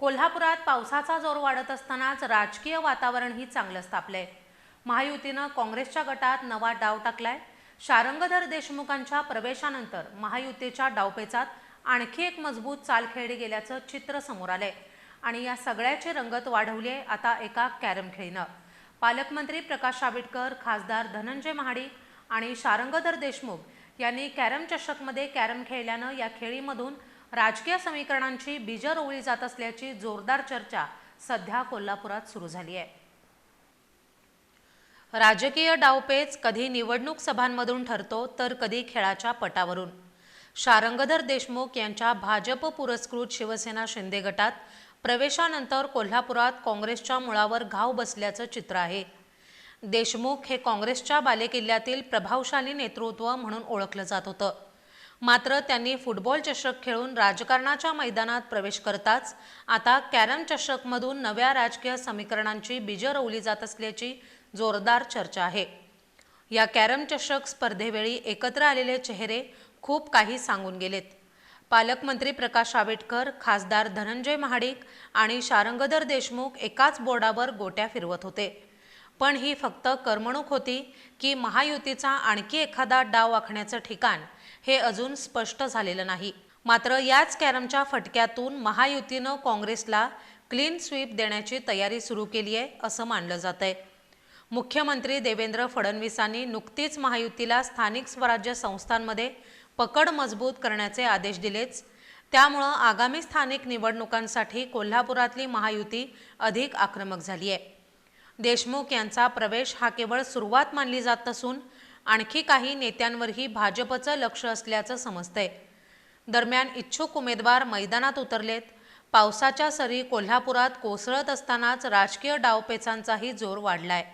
कोल्हापुरात पावसाचा जोर वाढत असतानाच राजकीय वातावरणही चांगलंच तापलंय महायुतीनं काँग्रेसच्या गटात नवा डाव टाकलाय. शारंगधर देशमुखांच्या प्रवेशानंतर महायुतीच्या डावपेचात आणखी एक मजबूत चाल खेळली गेल्याचं चित्र समोर आलंय. आणि या सगळ्याची रंगत वाढवली आहे आता एका कॅरम खेळीनं पालकमंत्री प्रकाश आंबेडकर खासदार धनंजय महाडिक आणि शारंगधर देशमुख यांनी कॅरम चषकमध्ये कॅरम खेळल्यानं या खेळीमधून राजकीय समीकरणांची बीजं रोवली जात असल्याची जोरदार चर्चा सध्या कोल्हापुरात सुरू झाली आहे. राजकीय डावपेच कधी निवडणूक सभांमधून ठरतो तर कधी खेळाच्या पटावरून. शारंगधर देशमुख यांच्या भाजप पुरस्कृत शिवसेना शिंदे गटात प्रवेशानंतर कोल्हापुरात काँग्रेसच्या मुळावर घाव बसल्याचं चित्र आहे. देशमुख हे काँग्रेसच्या बालेकिल्ल्यातील प्रभावशाली नेतृत्व म्हणून ओळखलं जात होतं. मात्र त्यांनी फुटबॉल चषक खेळून राजकारणाच्या मैदानात प्रवेश करताच आता कॅरम चषकमधून नव्या राजकीय समीकरणांची बीजं रोवली जात असल्याची जोरदार चर्चा आहे. या कॅरम चषक स्पर्धेवेळी एकत्र आलेले चेहरे खूप काही सांगून गेलेत. पालकमंत्री प्रकाश आंबेडकर खासदार धनंजय महाडिक आणि शारंगधर देशमुख एकाच बोर्डावर गोट्या फिरवत होते. पण ही फक्त करमणूक होती की महायुतीचा आणखी एखादा डाव आखण्याचं ठिकाण हे अजून स्पष्ट झालेलं नाही. मात्र याच कॅरमच्या फटक्यातून महायुतीनं काँग्रेसला क्लीन स्वीप देण्याची तयारी सुरू केली आहे असं मानलं जात आहे मुख्यमंत्री देवेंद्र फडणवीसांनी नुकतीच महायुतीला स्थानिक स्वराज्य संस्थांमध्ये पकड मजबूत करण्याचे आदेश दिलेच. त्यामुळं आगामी स्थानिक निवडणुकांसाठी कोल्हापुरातली महायुती अधिक आक्रमक झाली आहे. देशमुख यांचा प्रवेश हा केवळ सुरुवात मानली जात नसून आणखी काही नेत्यांवरही भाजपचं लक्ष असल्याचं समजतंय. दरम्यान इच्छुक उमेदवार मैदानात उतरलेत. पावसाच्या सरी कोल्हापुरात कोसळत असतानाच राजकीय डावपेचांचाही जोर वाढलाय.